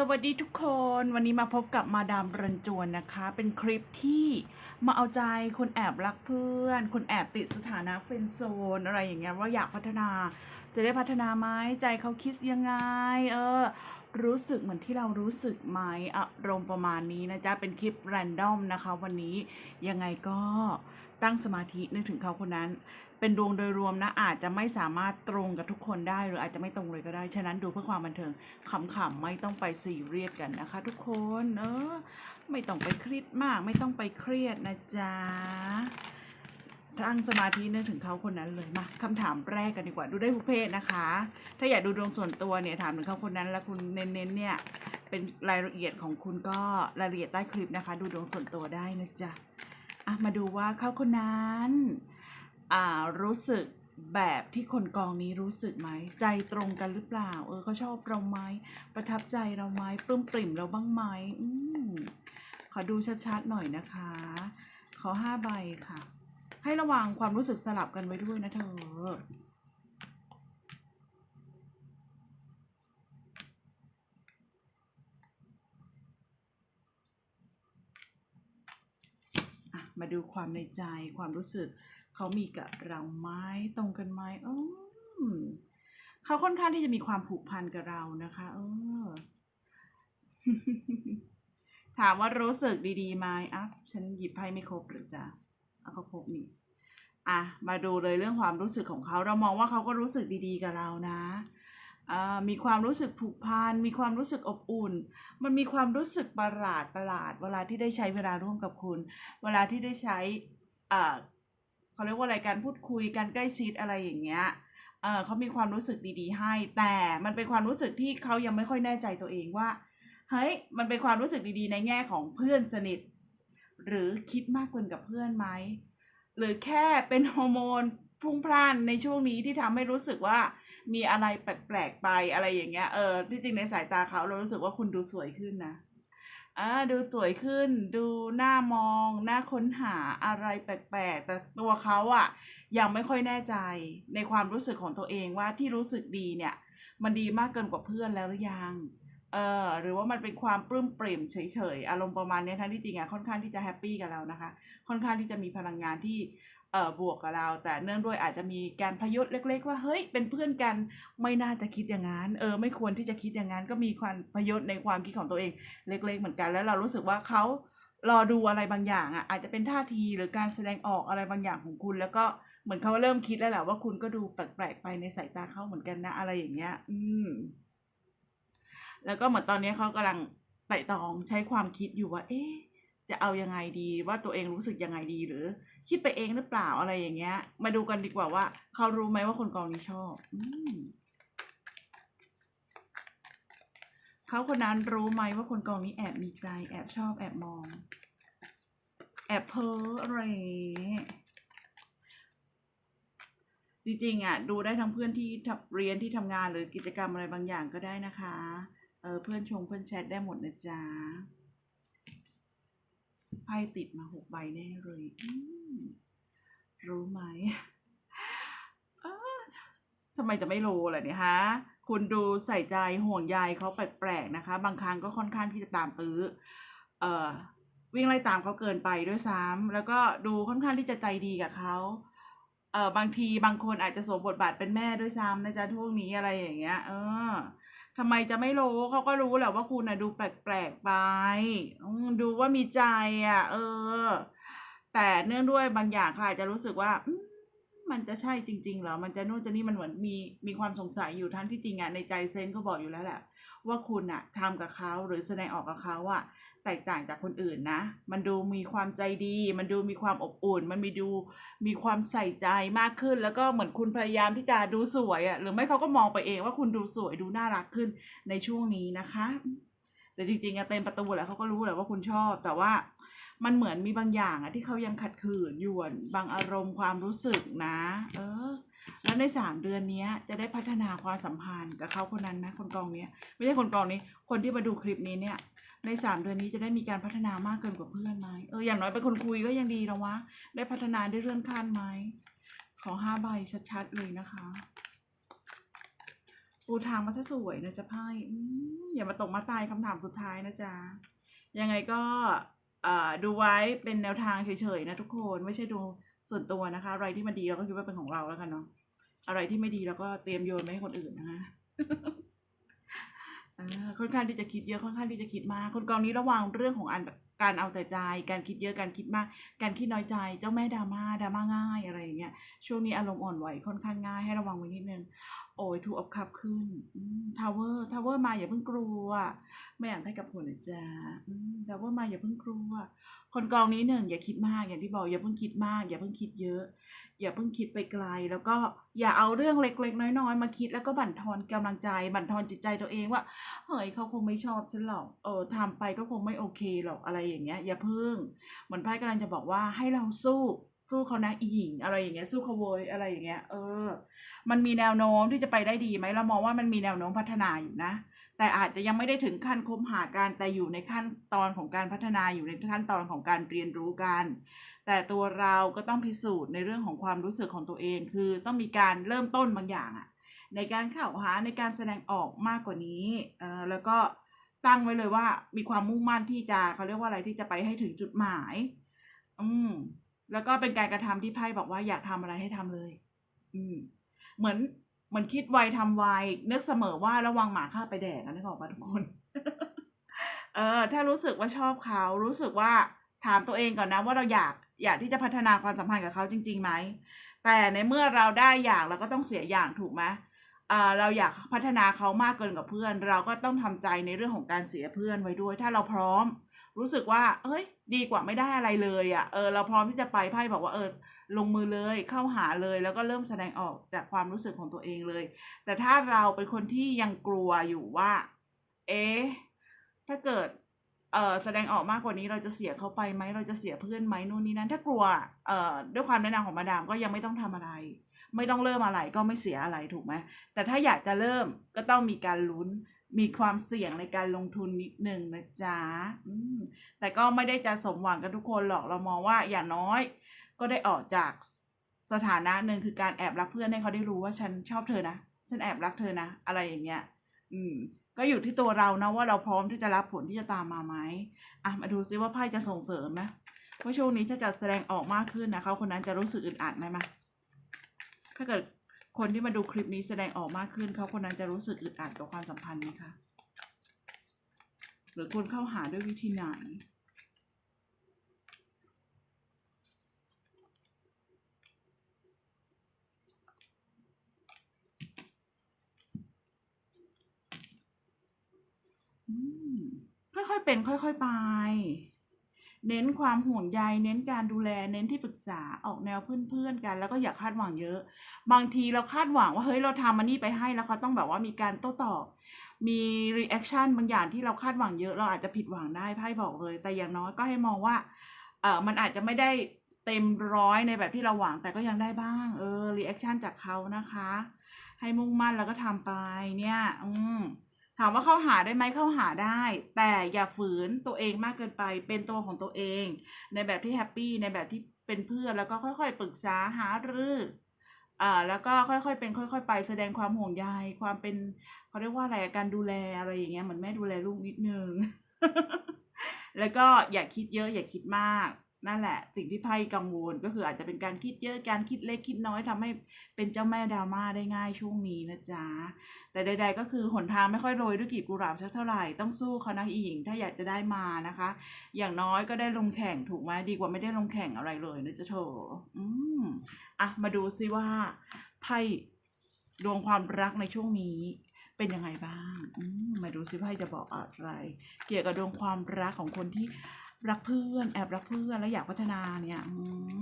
สวัสดีทุกคนวันนี้มาพบกับมาดามรันจวนนะคะ เป็นคลิปที่มาเอาใจคนแอบรักเพื่อน คนแอบติดสถานะเฟนโซน อะไรอย่างเงี้ยว่าอยากพัฒนา จะได้พัฒนาไหมใจเขาคิดยังไง เออ รู้สึกเหมือนที่เรารู้สึกไหมอารมณ์ประมาณนี้นะจ๊ะเป็นคลิปแรนดอมนะคะ วันนี้ยังไงก็ ตั้งสมาธินึกถึงเขาคนนั้น เป็นดวงโดยรวมนะอาจจะไม่สามารถตรงกับทุกคนได้หรืออาจจะไม่ตรงเลยก็ได้ ฉะนั้นดูเพื่อความบันเทิงขำๆไม่ต้องไปซีเรียสกันนะคะ ทุกคนเออไม่ต้องไปเครียดมาก ไม่ต้องไปเครียดนะจ๊ะตั้งสมาธินึกถึงเขาคนนั้นเลยมาคำถามแรกกันดีกว่าดูได้ทุกเพศนะคะ ถ้าอยากดูดวงส่วนตัวเนี่ยถามถึงเขาคนนั้นแล้วคุณเน้นๆเนี่ยเป็นรายละเอียดของคุณก็รายละเอียดใต้คลิปนะคะ ดูดวงส่วนตัวได้นะจ๊ะ อะมาดูว่าเขาคนนั้นอ่ารู้สึกแบบที่คนกองนี้รู้สึกไหม ใจตรงกันหรือเปล่า เออเขาชอบเราไหมประทับใจเราไหมปลื้มปริ่มเราบ้างไหมอืมขอดูชัดๆหน่อยนะคะ ขอห้าใบค่ะ ให้ระวังความรู้สึกสลับกันไว้ด้วยนะเธอ มาดูความในใจความรู้สึก เขามีกับเราไหมตรงกันไหมอืมเขาค่อนข้างที่จะมีความผูกพันกับเรานะคะ เออ ถามว่ารู้สึกดีๆไหมอะฉันหยิบไพ่ไม่ครบหรือจ้ะเอาเขาครบนี่อะมาดูเลยเรื่องความรู้สึกของเขาเรามองว่าเขาก็รู้สึกดีๆกับเรานะ มีความรู้สึกผูกพันมีความรู้สึกอบอุ่น มันมีความรู้สึกประหลาดประหลาด เวลาที่ได้ใช้เวลาร่วมกับคุณ เวลาที่ได้ใช้เขาเรียกว่าอะไรการพูดคุยการใกล้ชิดอะไรอย่างเงี้ยเขามีความรู้สึกดีๆ ให้ แต่มันเป็นความรู้สึกที่เขายังไม่ค่อยแน่ใจตัวเองว่าเฮ้ยมันเป็นความรู้สึกดีๆ ในแง่ของเพื่อนสนิท หรือคิดมากเกินกับเพื่อนไหมหรือแค่เป็นฮอร์โมนพุ่งพล่านในช่วงนี้ที่ทำให้รู้สึกว่า มีอะไรแปลกๆไปอะไรอย่างเงี้ยเออที่จริงในสายตาเขาเรารู้สึกว่าคุณดูสวยขึ้นนะอ่าดูสวยขึ้น ดูหน้ามองหน้าค้นหาอะไรแปลกๆ แต่ตัวเขาอะยังไม่ค่อยแน่ใจในความรู้สึกของตัวเองว่าที่รู้สึกดีเนี่ย มันดีมากเกินกว่าเพื่อนแล้วหรือยังเออหรือว่ามันเป็นความปลื้มปริ่มเฉยๆอารมณ์ประมาณนี้ทั้งที่จริงอะค่อนข้างที่จะแฮปปี้กับเรานะคะ ค่อนข้างที่จะมีพลังงานที่ บวกกับเรา แต่เนื่องด้วยอาจจะมีการพยุดเล็ก ๆ ว่าเฮ้ยเป็นเพื่อนกันไม่น่าจะคิดอย่างนั้นเออไม่ควรที่จะคิดอย่างนั้นก็มีความพยุดในความคิดของตัวเองเล็ก ๆ เหมือนกัน แล้วเรารู้สึกว่าเขารอดูอะไรบางอย่างอะอาจจะเป็นท่าทีหรือการแสดงออกอะไรบางอย่างของคุณ แล้วก็เหมือนเขาเริ่มคิดแล้วแหละว่าคุณก็ดูแปลกๆไปในสายตาเขาเหมือนกันนะอะไรอย่างเงี้ย อืม แล้วก็เหมือนตอนนี้เขากำลังไต่ตองใช้ความคิดอยู่ว่า เอ๊ะ จะเอายังไงดีว่าตัวเองรู้สึกยังไงดีหรือ คิดไปเองหรือเปล่าอะไรอย่างเงี้ย มาดูกันดีกว่าว่า เขารู้ไหมว่าคนกองนี้ชอบอเขาคนนั้นรู้ไหมว่าคนกองนี้แอบมีใจ แอบชอบแอบมอง แอบเพ้ออะไรจริงๆอะดูได้ทั้งเพื่อนที่เรียนที่ทำงานหรือกิจกรรมอะไรบางอย่างก็ได้นะคะ เออเพื่อนชงเพื่อนแชทได้หมดนะจ๊ะ ไพ่ติดมาหกใบแน่เลยรู้ไหมทำไมจะไม่รู้ล่ะเนี่ยฮะ คุณดูใส่ใจห่วงใยเขาแปลกๆนะคะ บางครั้งก็ค่อนข้างที่จะตามตื้อ เอ่อ วิ่งไล่ตามเขาเกินไปด้วยซ้ำแล้วก็ดูค่อนข้างที่จะใจดีกับเขาเออบางทีบางคนอาจจะสวมบทบาทเป็นแม่ด้วยซ้ำนะจ๊ะช่วงนี้อะไรอย่างเงี้ย เออ ทำไมจะไม่รู้เขาก็รู้แหละว่าคุณน่ะดูแปลกๆไปดูว่ามีใจอะ เออ แต่เนื่องด้วยบางอย่างเขาอาจจะรู้สึกว่ามมันจะใช่จริงๆเหรอ มันจะนู่นจะนี่มันเหมือนมีมีความสงสัยอยู่ทั้งที่จริงอะในใจเซนก็บอกอยู่แล้วแหละ ว่าคุณอะทำกับเขาหรือแสดงออกกับเขาอะแตกต่างจากคนอื่นนะ มันดูมีความใจดี มันดูมีความอบอุ่น มันมีดูมีความใส่ใจมากขึ้น แล้วก็เหมือนคุณพยายามที่จะดูสวยอะหรือไม่เขาก็มองไปเองว่าคุณดูสวยดูน่ารักขึ้นในช่วงนี้นะคะ แต่จริงๆอะเต็มประตูแหละเขาก็รู้แหละว่าคุณชอบ แต่ว่ามันเหมือนมีบางอย่างอะที่เขายังขัดขืนอยู่บางอารมณ์ความรู้สึกนะ เออ แล้วในสามเดือนนี้จะได้พัฒนาความสัมพันธ์กับเขาคนนั้นนะคนกองนี้ไม่ใช่คนกองนี้ คนที่มาดูคลิปนี้เนี่ย ในสามเดือนนี้จะได้มีการพัฒนามากเกินกว่าเพื่อนไหมเอออย่างน้อยเป็นคนคุยก็ยังดีแล้ววะได้พัฒนาได้เลื่อนขั้นไหมขอห้าใบชัดๆเลยนะคะปูทางมาซะสวยนะจ๊ะไพ่อืมอย่ามาตกมาตายคำถามสุดท้ายนะจ๊ะยังไงก็ดูไว้เป็นแนวทางเฉยๆนะทุกคนไม่ใช่ดู ส่วนตัวนะคะ อะไรที่มันดีเราก็คิดว่าเป็นของเราแล้วกันเนาะอะไรที่ไม่ดีเราก็เตรียมโยนไปให้คนอื่นนะคะค่อนข้างที่จะคิดเยอะค่อนข้างที่จะคิดมากคนกองนี้ระวังเรื่องของอันการเอาแต่ใจการคิดเยอะการคิดมาก การคิดน้อยใจเจ้าแม่ดราม่าดราม่าง่ายอะไรอย่างเงี้ยช่วงนี้อารมณ์อ่อนไหวค่อนข้างง่ายให้ระวังไว้นิดนึง โอ้ยถูกอับคับขึ้นทาวเวอร์ทาวเวอร์มาอย่าเพิ่งกลัว ไม่อยากให้กับหัวนะจ๊ะทาวเวอร์มาอย่าเพิ่งกลัว คนกองนี้หนึ่งอย่าคิดมากอย่างที่บอกอย่าเพิ่งคิดมาก อย่าเพิ่งคิดเยอะ อย่าเพิ่งคิดไปไกล แล้วก็อย่าเอาเรื่องเล็กๆ น้อยๆ มาคิดแล้วก็บั่นทอนกำลังใจ บั่นทอนจิตใจตัวเองว่าเฮ้ยเขาคงไม่ชอบฉันหรอกเออทำไปก็คงไม่โอเคหรอกอะไรอย่างเงี้ย อย่าเพิ่งเหมือนไพ่กำลังจะบอกว่าให้เราสู้ สู้เขานะอีหญิงอะไรอย่างเงี้ยสู้เขาโวยอะไรอย่างเงี้ย เออ มันมีแนวโน้มที่จะไปได้ดีไหมเรามองว่ามันมีแนวโน้มพัฒนาอยู่นะ แต่อาจจะยังไม่ได้ถึงขั้นคบหากันแต่อยู่ในขั้นตอนของการพัฒนาอยู่ในขั้นตอนของการเรียนรู้กัน แต่ตัวเราก็ต้องพิสูจน์ในเรื่องของความรู้สึกของตัวเอง คือต้องมีการเริ่มต้นบางอย่างอะในการเข้าหาในการแสดงออกมากกว่านี้เออแล้วก็ตั้งไว้เลยว่ามีความมุ่งมั่นที่จะเขาเรียกว่าอะไรที่จะไปให้ถึงจุดหมาย อืม แล้วก็เป็นการกระทำที่ไพ่บอกว่าอยากทำอะไรให้ทำเลย อืม เหมือนเหมือนคิดไวทำไวนึกเสมอว่าระวังหมาฆ่าไปแดกนะนึกออกปะทุกคน เออ ถ้ารู้สึกว่าชอบเขา รู้สึกว่าถามตัวเองก่อนนะว่าเราอยากอยากที่จะพัฒนาความสัมพันธ์กับเขาจริงๆไหม แต่ในเมื่อเราได้อย่างเราก็ต้องเสียอย่างถูกไหมเอ่อเราอยากพัฒนาเขามากเกินกับเพื่อน เราก็ต้องทำใจในเรื่องของการเสียเพื่อนไว้ด้วย ถ้าเราพร้อม รู้สึกว่าเอ้ย ดีกว่าไม่ได้อะไรเลยอะ่ะ เออ เราพร้อมที่จะไปไพ่บอกว่าเออ ลงมือเลย เข้าหาเลย แล้วก็เริ่มแสดงออกจากความรู้สึกของตัวเองเลย แต่ถ้าเราเป็นคนที่ยังกลัวอยู่ว่า เอ๊ะ ถ้าเกิด เอ่อแสดงออกมากกว่านี้เราจะเสียเขาไปไหม เราจะเสียเพื่อนไหมนู่นนี่นั่นถ้ากลัว เอ่อ ด้วยความแนะนำของมาดามก็ยังไม่ต้องทำอะไร ไม่ต้องเริ่มอะไรก็ไม่เสียอะไรถูกไหมแต่ถ้าอยากจะเริ่มก็ต้องมีการลุ้น มีความเสี่ยงในการลงทุนนิดหนึ่งนะจ๊ะแต่ก็ไม่ได้จะสมหวังกันทุกคนหรอกเรามองว่าอย่างน้อย ก็ได้ออกจากสถานะหนึ่งคือการแอบรักเพื่อนให้เขาได้รู้ว่าฉันชอบเธอนะฉันแอบรักเธอนะอะไรอย่างเงี้ย อืม ก็อยู่ที่ตัวเรานะว่าเราพร้อมที่จะรับผลที่จะตามมาไหมอะมาดูซิว่าไพ่จะส่งเสริมไหมว่าช่วงนี้ถ้าจะแสดงออกมากขึ้นนะเขาคนนั้นจะรู้สึกอึดอัดไหมมาถ้าเกิด คนที่มาดูคลิปนี้แสดงออกมากขึ้นเขาคนนั้นจะรู้สึกอึดอัดกับความสัมพันธ์ไหมคะ หรือควรเข้าหาด้วยวิธีไหนค่อยๆเป็นค่อย ๆ ไป เน้นความห่วงใย เน้นการดูแล เน้นที่ปรึกษาออกแนวเพื่อนๆกัน แล้วก็อย่าคาดหวังเยอะ บางทีเราคาดหวังว่าเฮ้ยเราทำอันนี้ไปให้แล้วเขาต้องแบบว่ามีการโต้ตอบ มีรีแอคชั่นบางอย่างที่เราคาดหวังเยอะเราอาจจะผิดหวังได้ไพ่บอกเลย แต่อย่างน้อยก็ให้มองว่าเออมันอาจจะไม่ได้เต็มร้อยในแบบที่เราหวังแต่ก็ยังได้บ้าง เออรีแอคชั่นจากเขานะคะ ให้มุ่งมั่นแล้วก็ทำไปเนี่ย อืม ถามว่าเข้าหาได้ไหมเข้าหาได้ แต่อย่าฝืนตัวเองมากเกินไป เป็นตัวของตัวเอง ในแบบที่แฮปปี้ในแบบที่เป็นเพื่อนแล้วก็ค่อยๆ ปรึกษาหารืออ่าแล้วก็ค่อยๆเป็น ค่อย ๆ ไปแสดงความห่วงใยความเป็นเขาเรียกว่าอะไรอะการดูแลอะไรอย่างเงี้ยเหมือนแม่ดูแลลูกนิดนึง แล้วก็อย่าคิดเยอะอย่าคิดมาก นั่นแหละ สิ่งที่ไพ่กังวลก็คืออาจจะเป็นการคิดเยอะการคิดเล็กคิดน้อยทำให้เป็นเจ้าแม่ดราม่าได้ง่ายช่วงนี้นะจ๊ะ แต่ใด ๆ ก็คือหนทางไม่ค่อยโรยด้วยกีบกุหลาบสักเท่าไหร่ต้องสู้เขานะอีหญิงถ้าอยากจะได้มานะคะ อย่างน้อยก็ได้ลงแข่งถูกไหมดีกว่าไม่ได้ลงแข่งอะไรเลยนะจ๊ะโถอืมอะมาดูซิว่าไพ่ดวงความรักในช่วงนี้เป็นยังไงบ้างมมาดูซิไพ่จะบอกอะไร เกี่ยวกับดวงความรักของคนที่ รักเพื่อน แอบรักเพื่อนแล้วอยากพัฒนาเนี่ยอืม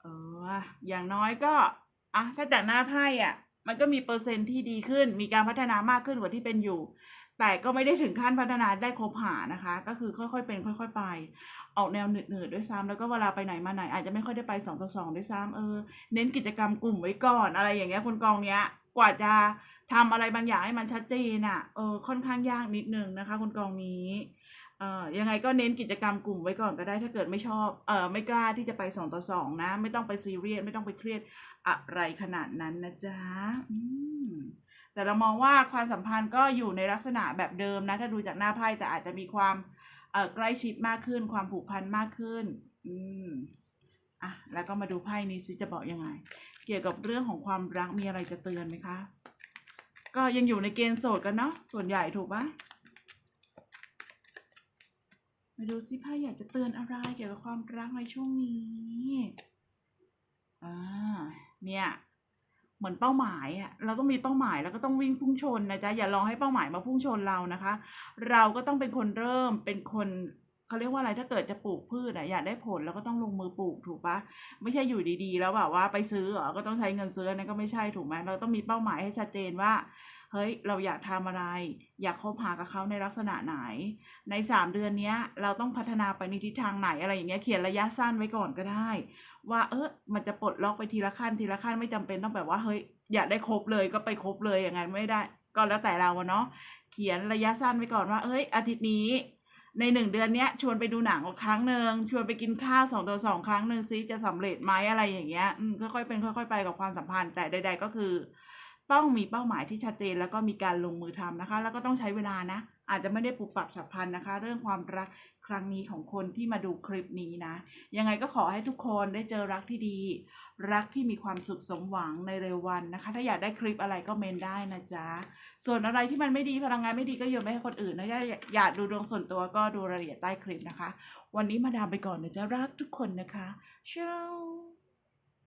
เอออย่างน้อยก็อะถ้าจากหน้าไพ่อะ มันก็มีเปอร์เซ็นต์ที่ดีขึ้น มีการพัฒนามากขึ้นกว่าที่เป็นอยู่ แต่ก็ไม่ได้ถึงขั้นพัฒนาได้ครบหานะคะ ก็คือค่อยๆเป็น ค่อย ๆ ไป ออกแนวเหนืดๆด้วยซ้ำแล้วก็เวลาไปไหนมาไหน อาจจะไม่ค่อยได้ไปสองต่อสองด้วยซ้ำเออเน้นกิจกรรมกลุ่มไว้ก่อนอะไรอย่างเงี้ยคนกองเนี้ยกว่าจะทำอะไรบางอย่างให้มันชัดเจนอะเออค่อนข้างยากนิดนึงนะคะ คนกองนี้เอ่อยังไงก็เน้นกิจกรรมกลุ่มไว้ก่อนก็ได้ถ้าเกิดไม่ชอบเอ่อไม่กล้าที่จะไปสองต่อสองนะ ไม่ต้องไปซีเรียสไม่ต้องไปเครียดอะไรขนาดนั้นนะจ๊ะอืม แต่เรามองว่าความสัมพันธ์ก็อยู่ในลักษณะแบบเดิมนะถ้าดูจากหน้าไพ่แต่อาจจะมีความใกล้ชิดมากขึ้น ความผูกพันมากขึ้นอืมอะแล้วก็มาดูไพ่นี้ซิจะบอกยังไง เกี่ยวกับเรื่องของความรักมีอะไรจะเตือนไหมคะ ก็ยังอยู่ในเกณฑ์โสดกันเนาะส่วนใหญ่ถูกปะมาดูซิไพ่อยากจะเตือนอะไรเกี่ยวกับความรักในช่วงนี้อ่าเนี่ย เหมือนเป้าหมายอะเราต้องมีเป้าหมายแล้วก็ต้องวิ่งพุ่งชนนะจ๊ะอย่ารอให้เป้าหมายมาพุ่งชนเรานะคะ เราก็ต้องเป็นคนเริ่มเป็นคนเขาเรียกว่าอะไรถ้าเกิดจะปลูกพืชอะอยากได้ผลเราก็ต้องลงมือปลูกถูกปะไม่ใช่อยู่ดีๆ แล้วแบบว่าไปซื้อเหรอก็ต้องใช้เงินซื้อนนั้นก็ไม่ใช่ถูกไหมเราต้องมีเป้าหมายให้ชัดเจนว่าเฮ้ยเราอยากทำอะไร อยากคบหากับเขาในลักษณะไหน ในสามเดือนเนี้ยเราต้องพัฒนาไปในทิศทางไหนอะไรอย่างเงี้ยเขียนระยะสั้นไว้ก่อนก็ได้ ว่าเออมันจะปลดล็อกไปทีละขั้นทีละขั้นไม่จำเป็นต้องแบบว่าเฮ้ยอยากได้ครบเลยก็ไปครบเลยอย่างนั้นไม่ได้ ก็แล้วแต่เราเนาะเขียนระยะสั้นไว้ก่อนว่าเฮ้ยอาทิตย์นี้ในหนึ่งเดือนเนี้ยชวนไปดูหนังครั้งหนึ่งชวนไปกินข้าวสองต่อสองครั้งหนึ่งซิจะสำเร็จไหมอะไรอย่างเงี้ยอค่อยๆเป็นค่อยๆไปกับความสัมพันธ์แต่ใด ๆ ก็คือ ต้องมีเป้าหมายที่ชัดเจนแล้วก็มีการลงมือทำนะคะ แล้วก็ต้องใช้เวลานะ อาจจะไม่ได้ปรับปรับฉับพลันนะคะ เรื่องความรักครั้งนี้ของคนที่มาดูคลิปนี้นะ ยังไงก็ขอให้ทุกคนได้เจอรักที่ดี รักที่มีความสุขสมหวังในเร็ววันนะคะ ถ้าอยากได้คลิปอะไรก็เมนได้นะจ๊ะ ส่วนอะไรที่มันไม่ดีพลังงานไม่ดีก็โยนไปให้คนอื่นนะอยากอยากดูดวงส่วนตัวก็ดูรายละเอียดใต้คลิปนะคะ วันนี้มาดามไปก่อนนะจ๊ะรักทุกคนนะคะเช้า